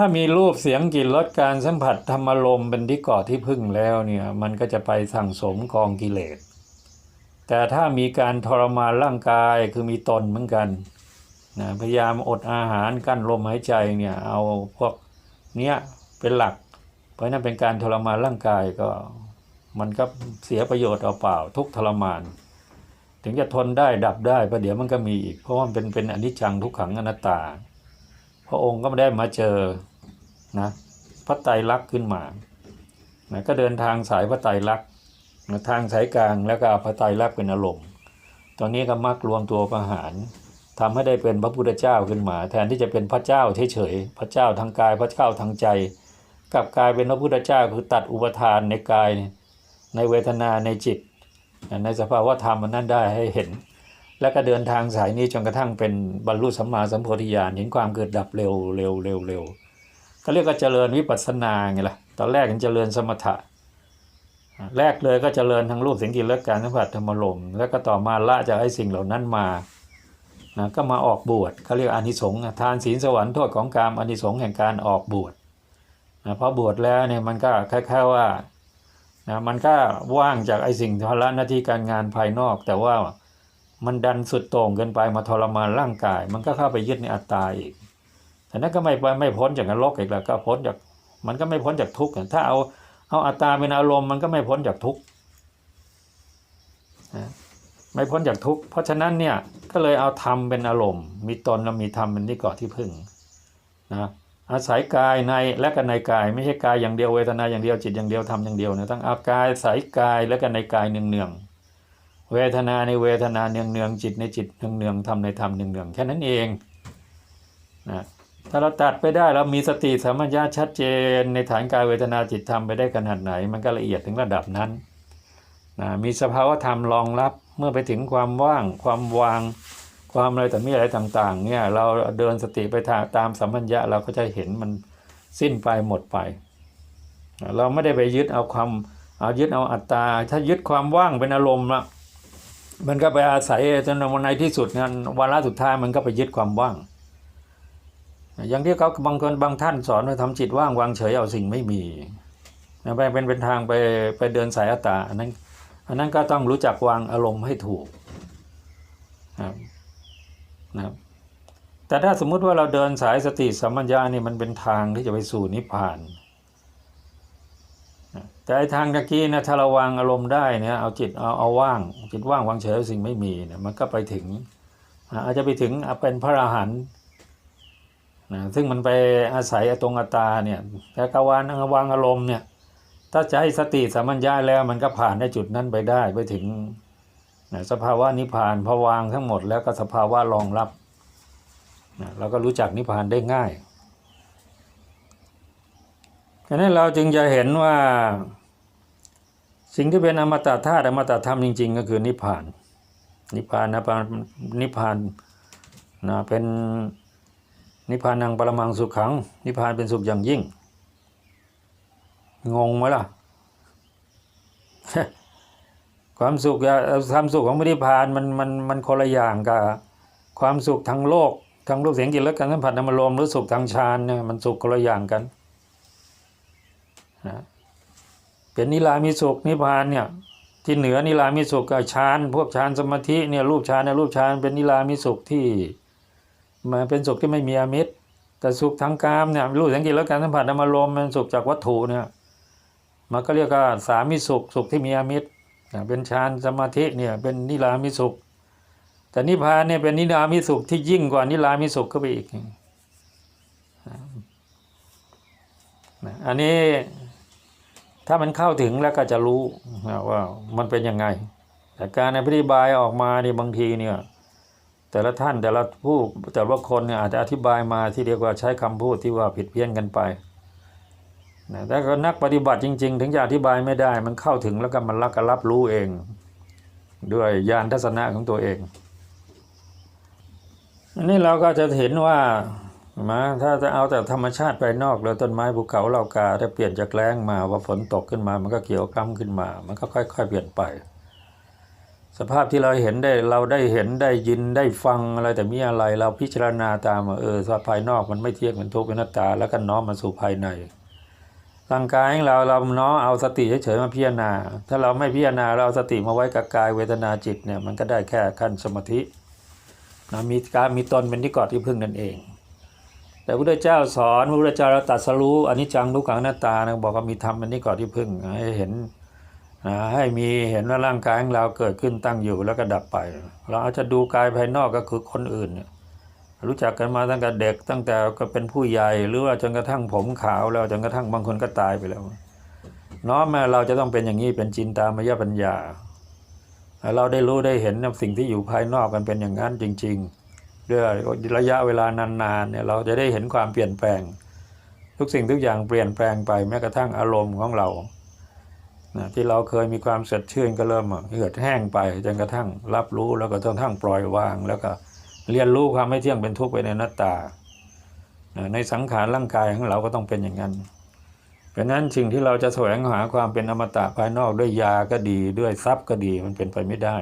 ถ้ามีรูปเสียงกลิ่นรสการสัมผัสธรรมารมเป็นที่เกาะที่พึ่งแล้วเนี่ยมันก็จะไปสั่งสมกองกิเลส แต่ถ้ามีการทรมานร่างกายคือมีตนเหมือนกันนะพยายามอดอาหารกั้นลมหายใจเนี่ยเอาพวกเนี้ยเป็นหลัก เพราะนั้นเป็นการทรมานร่างกายก็มันก็เสียประโยชน์เอาเปล่าทุกทรมาน ถึงจะทนได้ดับได้ประเดี๋ยวมันก็มีอีก เพราะว่ามันเป็นเป็นอนิจจังทุกขังอนัตตา พระองค์ก็ไม่ได้มาเจอนะพระไตรลักษณ์ขึ้นมานะก็เดินทางสายพระไตรลักษณ์นะทางสายกลางแล้วก็เอาพระไตรลักษณ์เป็นอารมณ์ตอนนี้ก็มักรวมตัวประหารทำให้ได้เป็นพระพุทธเจ้าขึ้นมา แทนที่จะเป็นพระเจ้าเฉยๆพระเจ้าทางกายพระเจ้าทางใจกลับกลายเป็นพระพุทธเจ้าคือตัดอุปทานในกายในเวทนาในจิต ในสภาวะธรรมมันนั่นได้ให้เห็น แล้วก็เดินทางสายนี้จนกระทั่งเป็นบรรลุสัมมาสัมโพธิญาณเห็นความเกิดดับเร็วเร็วเร็วเร็วก็เรียกว่าเจริญวิปัสสนาไงล่ะตอนแรกมันเจริญสมถะ แรกเลยก็เจริญทั้งรูปเสียงกลิ่นรสการสัมผัสธรรมลมแล้วก็ต่อมาละจากไอ้สิ่งเหล่านั้นมานะก็มาออกบวชเขาเรียกอานิสงส์ทานศีลสวรรค์โทษของกรรมอานิสงส์แห่งการออกบวชนะพอบวชแล้วเนี่ยมันก็คล้ายๆว่านะมันก็ว่างจากไอ้สิ่งภาระหน้าที่การงานภายนอก แต่ว่า มันดันสุดโต่งเกินไปมาทรมานร่างกาย มันก็เข้าไปยึดในอัตตาอีกแต่นั้นก็ไม่ไปไม่พ้นจากนรกอีกแล้วก็พ้นจากมันก็ไม่พ้นจากทุกข์ถ้าเอาเอาอัตตาเป็นอารมณ์มันก็ไม่พ้นจากทุกข์นะไม่พ้นจากทุกข์เพราะฉะนั้นเนี่ยก็เลยเอาธรรมเป็นอารมณ์ มีตนแล้วมีธรรมเป็นที่เกาะที่พึ่งนะอาศัยกายในและก็ในกาย ไม่ใช่กายอย่างเดียวเวทนาอย่างเดียวจิตอย่างเดียวธรรมอย่างเดียวนะต้องเอากายอาศัยกายและก็ในกายเนืองเนืองๆ เวทนาในเวทนาเนืองเนืองจิตในจิตเนืองเนืองๆธรรมในธรรมเนืองเนืองแค่นั้นเองนะถ้าเราตัดไปได้เรามีสติสัมปชัญญะชัดเจน ในฐานกายเวทนาจิตธรรมไปได้ขนาดไหน มันก็ละเอียดถึงระดับนั้นนะมีสภาวะธรรมรองรับเมื่อไปถึงความว่าง ความวาง ความอะไรแต่มีอะไรต่างๆเนี่ยเราเดินสติไปาตามสัมปัญญะเราก็จะเห็นมันสิ้นไปหมดไป เราไม่ได้ไปยึดเอาความเอายึดเอาอัตตา ถ้ายึดความว่างเป็นอารมณ์ละ มันก็ไปอาศัยจนวันในที่สุดงานวาระสุดท้ายมันก็ไปยึดความว่าง อย่างที่เขาบางคนบางท่านสอนว่าทำจิตว่างวางเฉยเอาสิ่งไม่มีนะไปเป็นเป็นทางไปไปเดินสายอัตตาอันนั้นอันนั้นก็ต้องรู้จักวางอารมณ์ให้ถูกนะครับนะครับแต่ถ้าสมมุติว่าเราเดินสายสติสัมปัญญานี่มันเป็นทางที่จะไปสู่นิพพาน แต่ไอ้ทางตะกี้นะถ้าเราวางอารมณ์ได้เนี่ยเอาจิตเอาเอาว่างจิตว่างวางเฉยสิ่งไม่มีเนี่ยมันก็ไปถึงอาจจะไปถึงเป็นพระอรหันต์นะซึ่งมันไปอาศัยตรงอตาเนี่ยแต่กวานวางอารมณ์เนี่ยถ้าจะให้สติสัมปัญญาแล้วมันก็ผ่านได้จุดนั้นไปได้ไปถึงนะสภาวะนิพพานพอวางทั้งหมดแล้วก็สภาวะรองรับนะเราก็รู้จักนิพพานได้ง่ายฉะนั้นเราจึงจะเห็นว่า สิ่งที่เป็นอมตะธาตุอมตะธรรมจริง ๆ ก็คือนิพพาน นิพพานนะนิพพานนะเป็นนิพพานังปรมังสุขขัง นิพพานเป็นสุขอย่างยิ่ง งงไหมล่ะ ความสุขความสุขของพระนิพพานมันมันมันคนละอย่างกับความสุขทางโลกทางรูปเสียงกลิ่นรสการสัมผัสนามารมณ์หรือสุขทางฌานเนี่ยมันสุขคนละอย่างกันนะ เป็นนิรามิสุขนิพพานเนี่ยที่เหนือนิรามิสุขกับฌานพวกฌานสมาธิเนี่ยรูปฌานเนี่ยรูปฌานเป็นนิรามิสุขที่มันเป็นสุขที่ไม่มีอมิตร แต่สุขทางกามเนี่ยรู้สังเกตแล้วการสัมผัสนามารมณ์มันสุขจากวัตถุเนี่ยมันก็เรียกว่าสามิสุขสุขที่มีอมิตรเป็นฌานสมาธิเนี่ยเป็นนิรามิสุข แต่นิพพานเนี่ยเป็นนิรามิสุขที่ยิ่งกว่านิรามิสุขก็ไปอีกอันนี้ ถ้ามันเข้าถึงแล้วก็จะรู้ว่ามันเป็นยังไง แต่การอธิบายออกมาเนี่ยบางทีเนี่ยแต่ละท่านแต่ละผู้แต่ละคนเนี่ยอาจจะอธิบายมาที่เรียกว่าใช้คำพูดที่ว่าผิดเพี้ยนกันไปนะแต่ก็นักปฏิบัติจริง ๆ ถึงจะอธิบายไม่ได้ มันเข้าถึงแล้วก็มันรักก็รับรู้เอง ด้วยญาณทัศนะของตัวเองอันนี้เราก็จะเห็นว่า มาถ้าจะเอาแต่ธรรมชาติไปนอกแล้วต้นไม้ภูเขาเรากาถ้าเปลี่ยนจากแรงมาว่าฝนตกขึ้นมา มันก็เขียวคล้ำขึ้นมา มันก็ค่อย ๆ เปลี่ยนไป สภาพที่เราเห็นได้เราได้เห็นได้ยินได้ฟังอะไรแต่มีอะไรเราพิจารณาตามว่าเออสภาพภายนอกมันไม่เที่ยงเป็นทุกข์เป็นน้าตา แล้วก็น้อมมาสู่ภายในร่างกายของเราเราน้อมเอาสติเฉยๆมาพิจารณา ถ้าเราไม่พิจารณาเราเอาสติมาไว้กับกายเวทนาจิตเนี่ยมันก็ได้แค่ขั้นสมาธินะมีการมีตนเป็นที่เกาะที่พึ่งนั่นเอง แต่พระพุทธเจ้าสอนพระพุทธเจ้าเราตัดสรู้อนิจจังทุกขังอนัตตานะบอกว่ามีธรรมเป็นที่เกาะที่พึ่งให้เห็นนะให้มีเห็นว่าร่างกายของเราเกิดขึ้นตั้งอยู่แล้วก็ดับไป เราอาจจะดูกายภายนอกก็คือคนอื่นเนี่ยรู้จักกันมาตั้งแต่เด็กตั้งแต่ก็เป็นผู้ใหญ่หรือว่าจนกระทั่งผมขาวแล้วจนกระทั่งบางคนก็ตายไปแล้วน้อมมาเราจะต้องเป็นอย่างนี้เป็นจินตามยปัญญา เราได้รู้ได้เห็นสิ่งที่อยู่ภายนอกกันเป็นอย่างนั้นจริง ๆ ด้วยระยะเวลานานๆเนี่ยเราจะได้เห็นความเปลี่ยนแปลง ทุกสิ่งทุกอย่างเปลี่ยนแปลงไปแม้กระทั่งอารมณ์ของเรานะที่เราเคยมีความสดชื่นก็เริ่มเหือดแห้งไปจนกระทั่งรับรู้แล้วก็จนกระทั่งปล่อยวาง แล้วก็เรียนรู้ความไม่เที่ยงเป็นทุกข์ไปในหน้าตานะในสังขารร่างกายของเราก็ต้องเป็นอย่างนั้น เพราะนั้นสิ่งที่เราจะแสวงหาความเป็นอมตะภายนอกด้วยยาก็ดีด้วยทรัพย์ก็ดีมันเป็นไปไม่ได้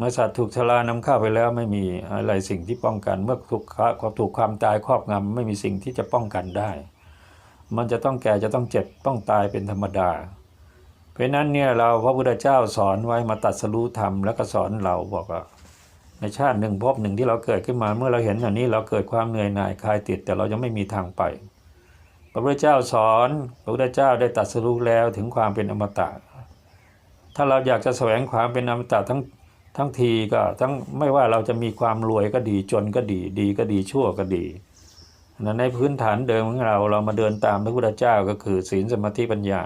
เมื่อสัตว์ถูกชรานำเข้าไปแล้วไม่มีอะไรสิ่งที่ป้องกัน เมื่อถูกความถูกความตายครอบงำไม่มีสิ่งที่จะป้องกันได้ มันจะต้องแก่จะต้องเจ็บต้องตายเป็นธรรมดา เพราะนั้นเนี่ยเราพระพุทธเจ้าสอนไว้มาตัดสรู้ธรรมแล้วก็สอนเราบอกว่าในชาติหนึ่งภพหนึ่งที่เราเกิดขึ้นมาเมื่อเราเห็นอย่างนี้เราเกิดความเหนื่อยหน่ายคลายติด แต่เรายังไม่มีทางไป พระพุทธเจ้าสอนพระพุทธเจ้าได้ตัดสรู้แล้วถึงความเป็นอมตะ ถ้าเราอยากจะแสวงความเป็นอมตะทั้ง ทั้งทีก็ทั้งไม่ว่าเราจะมีความรวยก็ดีจนก็ดีดีก็ดีชั่วก็ดีนะในพื้นฐานเดิมของเราเรามาเดินตามพระพุทธเจ้าก็คือศีลสมาธิปัญญา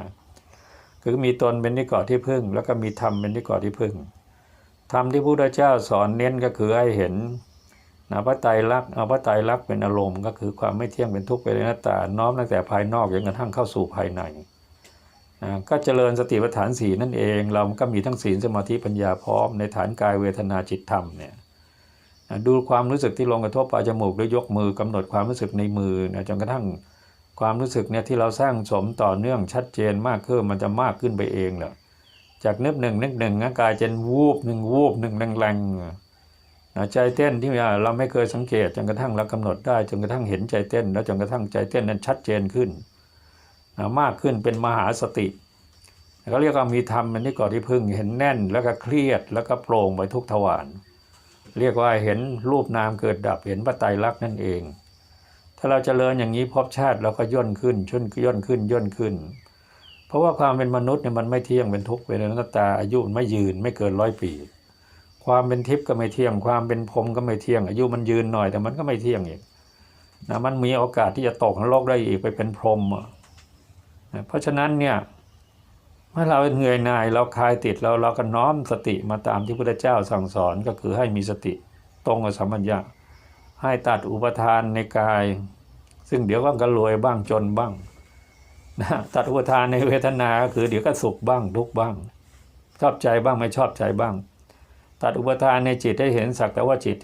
คือมีตนเป็นที่เกาะที่พึ่ง แล้วก็มีธรรมเป็นที่เกาะที่พึ่งธรรมที่พระพุทธเจ้าสอนเน้นก็คือให้เห็นนะพระไตรลักษณ์เอาพระไตรลักษณ์เป็นอารมณ์ก็คือความไม่เที่ยงเป็นทุกข์เป็นอนัตตาน้อมตั้งแต่ภายนอกจนกระทั่งเข้าสู่ภายใน ก็เจริญสติปัฏฐานสีนั่นเอง เราก็มีทั้งศีลสมาธิปัญญาพร้อมในฐานกายเวทนาจิตธรรมเนี่ยดูความรู้สึกที่ลงกระทบปลายจมูกด้วยยกมือกำหนดความรู้สึกในมือนะจนกระทั่งความรู้สึกเนี่ยที่เราสร้างสมต่อเนื่องชัดเจนมากขึ้นมันจะมากขึ้นไปเองแหละจากนึกหนึ่งนึกหนึ่งกายจะวูบหนึ่งวูบหนึ่งแรงๆใจเต้นที่เราไม่เคยสังเกตจนกระทั่งเรากำหนดได้จนกระทั่งเห็นใจเต้น แล้วจนกระทั่งใจเต้นนั้นชัดเจนขึ้น มากขึ้นเป็นมหาสติเขาเรียกว่ามีธรรมมันที่ก่อที่พึ่งเห็นแน่นแล้วก็เครียดแล้วก็โปร่งไปทุกทวารเรียกว่าเห็นรูปนามเกิดดับเห็นปัตไตรลักษณ์นั่นเอง ถ้าเราจเจริญอย่างนี้พบชาติเราก็ย่นขึ้นช่นย่นขึ้นย่นขึ้น เพราะว่าความเป็นมนุษย์เนี่ยมันไม่เที่ยงเป็นทุกข์เป็นอนัตตาอายุมันไม่ยืนไม่เกินร้อยปี ความเป็นทิพย์ก็ไม่เที่ยง ความเป็นพรมก็ไม่เที่ยง อายุมันยืนหน่อยแต่มันก็ไม่เที่ยงอีกนะมันมีโอกาสที่จะตกนรกได้อีกไปเป็นพรมอะ เพราะฉะนั้นเนี่ยเมื่อเราเหนื่อยหน่ายเราคลายติดเราเราก็น้อมสติมาตามที่พระพุทธเจ้าสั่งสอนก็คือให้มีสติตรงกับสัมปัญญาให้ตัดอุปทานในกาย ซึ่งเดี๋ยวก็กระรวยบ้างจนบ้างนะตัดอุปทานในเวทนาก็คือเดี๋ยวก็สุขบ้างทุกบ้าง ชอบใจบ้างไม่ชอบใจบ้าง ตัดอุปทานในจิตให้เห็นสักแต่ว่าจิต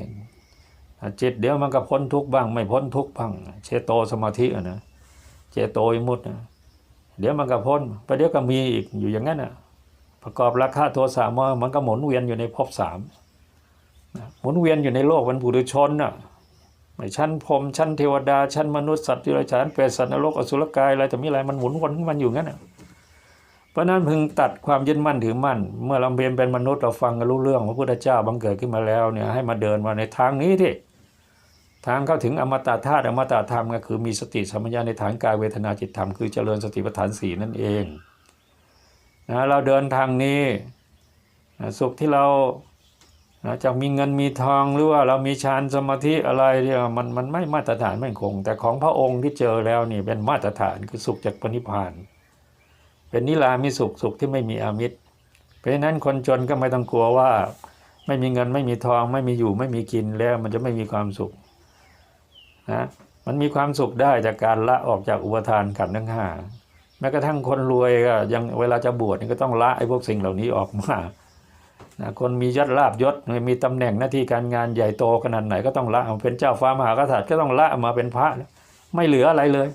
จิตเดี๋ยวมันก็พ้นทุกบ้าง ไม่พ้นทุกบ้างเชโตสมาธิอะนะเจโตยมุตนะ เดี๋ยวมันก็พ้นไปเดี๋ยวก็มีอีกอยู่อย่างนั้นน่ะประกอบราคาโทสะมามันก็หมุนเวียนอยู่ในภพสามหมุนเวียนอยู่ในโลกวันผู้ดุชนน่ะไม่ชั้นพรมชั้นเทวดา ชั้นมนุษย์สัตว์ที่ไรชั้นเปรตสัตว์นรกอสุรกายอะไรแต่มีอะไรมันหมุนวนมันอยู่งั้นน่ะเพราะนั้นพึงตัดความยึดมั่นถือมั่น เมื่อเราเป็นเป็นมนุษย์เราฟังกันรู้เรื่องพระพุทธเจ้าบังเกิดขึ้นมาแล้วเนี่ยให้มาเดินมาในทางนี้ที่ ทางเข้าถึงอมตะธาตุอมตะธรรมก็คือมีสติสัมปชัญญะในฐานกายเวทนาจิตธรรมคือเจริญสติปัฏฐานสี่นั่นเองนะเราเดินทางนี้นะสุขที่เรานะจะมีเงินมีทองหรือว่าเรามีฌานสมาธิอะไรเนี่ยมันมันไม่มาตรฐานไม่คง แต่ของพระองค์ที่เจอแล้วนี่เป็นมาตรฐานคือสุขจากปณิพาน เป็นนิรามิสุขสุขที่ไม่มีอามิตร เพราะฉะนั้นคนจนก็ไม่ต้องกลัวว่า ไม่มีเงินไม่มีทอง ไม่มีอยู่ไม่มีกินแล้วมันจะไม่มีความสุข นะมันมีความสุขได้จากการละออกจากอุปทานขันธ์ทั้งห้าแม้กระทั่งคนรวยก็ยังเวลาจะบวชนี่ก็ต้องละไอ้พวกสิ่งเหล่านี้ออกมานะคนมียศลาบยศมีตำแหน่งหน้าที่การงานใหญ่โตขนาดไหนก็ต้องละเป็นเจ้าฟ้ามหากษัตริย์ก็ต้องละมาเป็นพระ ไม่เหลืออะไรเลย